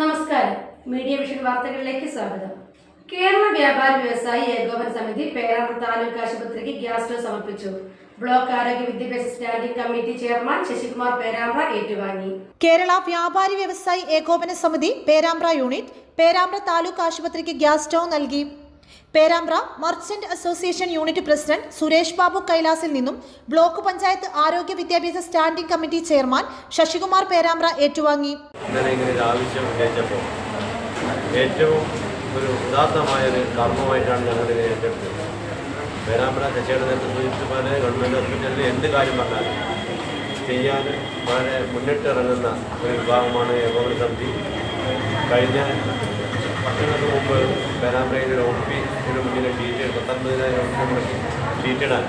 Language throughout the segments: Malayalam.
നമസ്കാരം. മീഡിയ വിഷൻ വാർത്തകളിലേക്ക് സ്വാഗതം. കേരള വ്യാപാര വ്യവസായി ഏകോപന സമിതി പേരാമ്പ്ര താലൂക്ക് ആശുപത്രിക്ക് ഗ്യാസ് സ്റ്റോവ് സമർപ്പിച്ചു. ബ്ലോക്ക് ആരോഗ്യ വിദ്യാഭ്യാസ standing committee chairman Sasikumar Perambra ഏറ്റുവാങ്ങി. കേരള വ്യാപാരി വ്യവസായി ഏകോപന സമിതി പേരാമ്പ്ര യൂണിറ്റ് പേരാമ്പ്ര താലൂക്ക് ആശുപത്രിക്ക് ഗ്യാസ് സ്റ്റോവ് നൽകി. Perambra merchant association unit president Suresh Babu കൈലാസിൽ നിന്നും ബ്ലോക്ക് പഞ്ചായത്ത് ആരോഗ്യ വിദ്യാഭ്യാസ standing committee chairman Sasikumar Perambra ഏറ്റുവാങ്ങി. ഏറ്റവും ഒരു ഉദാത്തമായ ഒരു കർമ്മമായിട്ടാണ് ഞങ്ങളിതിനെ ഏറ്റെടുത്തത്. പേരാമ്പ്ര ശശിയുടെ സൂചിപ്പിച്ച സൂചിപ്പിച്ചപോലെ ഗവൺമെന്റ് ഹോസ്പിറ്റലിൽ എന്ത് കാര്യം പറഞ്ഞാലും ചെയ്യാൻ വളരെ മുന്നിട്ടിറങ്ങുന്ന ഒരു വിഭാഗമാണ് ഏകോപന സമിതി. കഴിഞ്ഞ വർഷങ്ങൾക്ക് മുമ്പ് പേരാമ്പ്രയിൽ പിയുടെ മുന്നിൽ ഷീറ്റ് പത്തൊമ്പതിനായിരം ഉറുപ്പിക മുടക്കി ഷീറ്റിടാൻ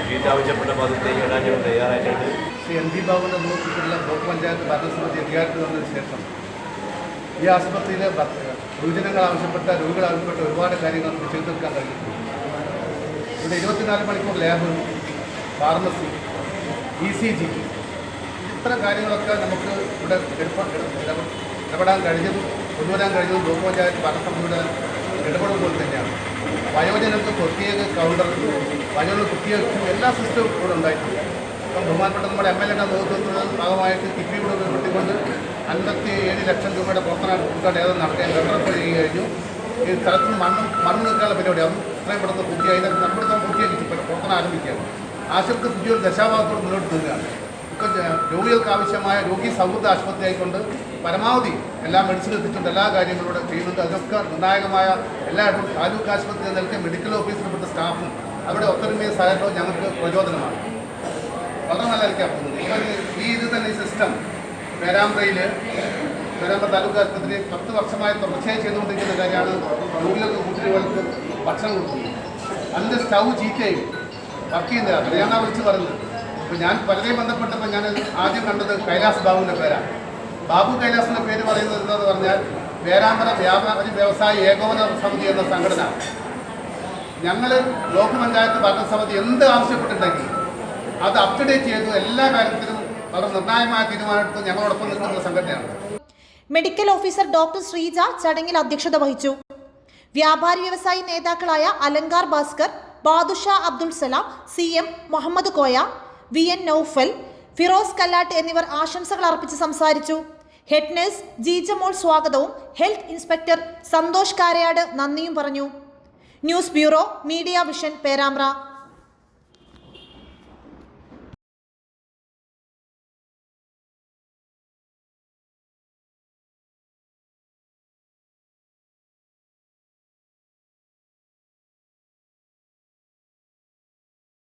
ഷീറ്റ് ആവശ്യപ്പെട്ടപ്പോൾ അത് ഇടാൻ ഞങ്ങൾ തയ്യാറായിട്ടുണ്ട്. ശ്രീ എം ഡി ബാബുവിന്റെ നേതൃത്വത്തിലുള്ള ബ്ലോക്ക് പഞ്ചായത്ത് ഭരണസമിതി അധികാരത്തിൽ വന്നതിന് ശേഷം ഈ ആശുപത്രിയിലെ ഭൂജനങ്ങൾ ആവശ്യപ്പെട്ട രോഗികൾ ആവശ്യപ്പെട്ട ഒരുപാട് കാര്യങ്ങൾ നമുക്ക് ചെയ്തു കഴിയും ഇവിടെ ഇരുപത്തിനാല് മണിക്കൂർ lab pharmacy E C G. ഇത്തരം കാര്യങ്ങളൊക്കെ നമുക്ക് ഇവിടെ ഇടപെടാൻ കഴിഞ്ഞതും കൊണ്ടുവരാൻ കഴിഞ്ഞത് ബ്ലോക്ക് പഞ്ചായത്ത് ഭരണസമിതിയുടെ ഇടപെടൽ പോലെ തന്നെയാണ്. വയോജനങ്ങൾക്ക് പ്രത്യേക കൗണ്ടർ വയോജന പ്രത്യേക എല്ലാ സിസ്റ്റവും ഇവിടെ ഉണ്ടായിട്ടുണ്ട്. ഇപ്പം ബഹുമാനപ്പെട്ട നമ്മുടെ എം എൽ എയുടെ നേതൃത്വത്തിലുള്ള ഭാഗമായിട്ട് കിഫി കൂടെ ഉൾപ്പെടുത്തിക്കൊണ്ട് അൻപത്തി ഏഴ് ലക്ഷം രൂപയുടെ പ്രവർത്തനം ഉദ്ഘാടനം നടത്തിയാൽ ഗവർണർ ചെയ്ത് കഴിഞ്ഞു. ഈ സ്ഥലത്തിന് മണ്ണ് മണ്ണ് നിൽക്കാനുള്ള പരിപാടിയാണ് ഇത്രയും പെട്ടെന്ന് പൂർത്തിയായി. നമ്മുടെ പൂർത്തിയാക്കി പ്രവർത്തനം ആരംഭിക്കുകയാണ്. ആശുപത്രി പുതിയൊരു ദശാഭാഗത്തോട് മുന്നോട്ട് നീങ്ങുകയാണ്. രോഗികൾക്ക് ആവശ്യമായ രോഗി സൗഹൃദ ആശുപത്രി ആയിക്കൊണ്ട് പരമാവധി എല്ലാ മെഡിസിൻ എത്തിച്ചുകൊണ്ട് എല്ലാ കാര്യങ്ങളിലൂടെ ചെയ്യുന്നുണ്ട്. അതിനൊക്കെ നിർണായകമായ എല്ലായിടത്തും താലൂക്ക് ആശുപത്രി നൽകിയ മെഡിക്കൽ ഓഫീസിൽപ്പെട്ട സ്റ്റാഫും അവിടെ ഒത്തൊരുമയും സഹകരണവും ഞങ്ങൾക്ക് പ്രചോദനമാണ്. വളരെ നല്ലതായിരിക്കാം ഈ ഇത് തന്നെ ഈ സിസ്റ്റം പേരാമ്പ്രയിൽ പേരാമ്പ്ര താലൂക്ക് ആശുപത്രി പത്ത് വർഷമായി തുടർച്ചയായി ചെയ്തുകൊണ്ടിരിക്കുന്ന കാര്യമാണ് രോഗികൾക്ക് കുട്ടികൾക്ക് ഭക്ഷണം കൊടുക്കുന്നത്. അതിന്റെ സ്റ്റൗ ചീത്തയും വർക്ക് ചെയ്യുന്നില്ല അത് ഞാൻ വിളിച്ച് പറഞ്ഞത്. ഇപ്പോൾ ഞാൻ പലരെയും ബന്ധപ്പെട്ടപ്പോൾ ഞാൻ ആദ്യം കണ്ടത് കൈലാസ് ബാബുവിന്റെ പേരാണ്. ബാബു കൈലാസിന്റെ പേര് പറയുന്നത് എന്താന്ന് പറഞ്ഞാൽ പേരാമ്പ്ര വ്യാപാരി വ്യവസായ ഏകോപന സമിതി എന്ന സംഘടന. ഞങ്ങൾ ബ്ലോക്ക് പഞ്ചായത്ത് ഭരണസമിതി എന്ത് ആവശ്യപ്പെട്ടിട്ടുണ്ടെങ്കിൽ അത് അപ്ഡേറ്റ് ചെയ്തു എല്ലാ കാര്യത്തിലും വളരെ നിർണായകമായ തീരുമാനമെടുത്ത് ഞങ്ങളോടൊപ്പം നിൽക്കുന്ന സംഘടനയാണ്. മെഡിക്കൽ ഓഫീസർ ഡോക്ടർ ശ്രീജ ചടങ്ങിൽ അധ്യക്ഷത വഹിച്ചു. വ്യാപാരി വ്യവസായി നേതാക്കളായ Alankar Bhaskar Badusha Abdul Salam C M Muhammad Koya V N Noufal Firoz Kallat എന്നിവർ ആശംസകൾ അർപ്പിച്ച് സംസാരിച്ചു. ഹെഡ് നഴ്സ് ജീജമോൾ സ്വാഗതവും ഹെൽത്ത് ഇൻസ്പെക്ടർ സന്തോഷ് കാരയാട് നന്ദിയും പറഞ്ഞു. News bureau media vision Perambra.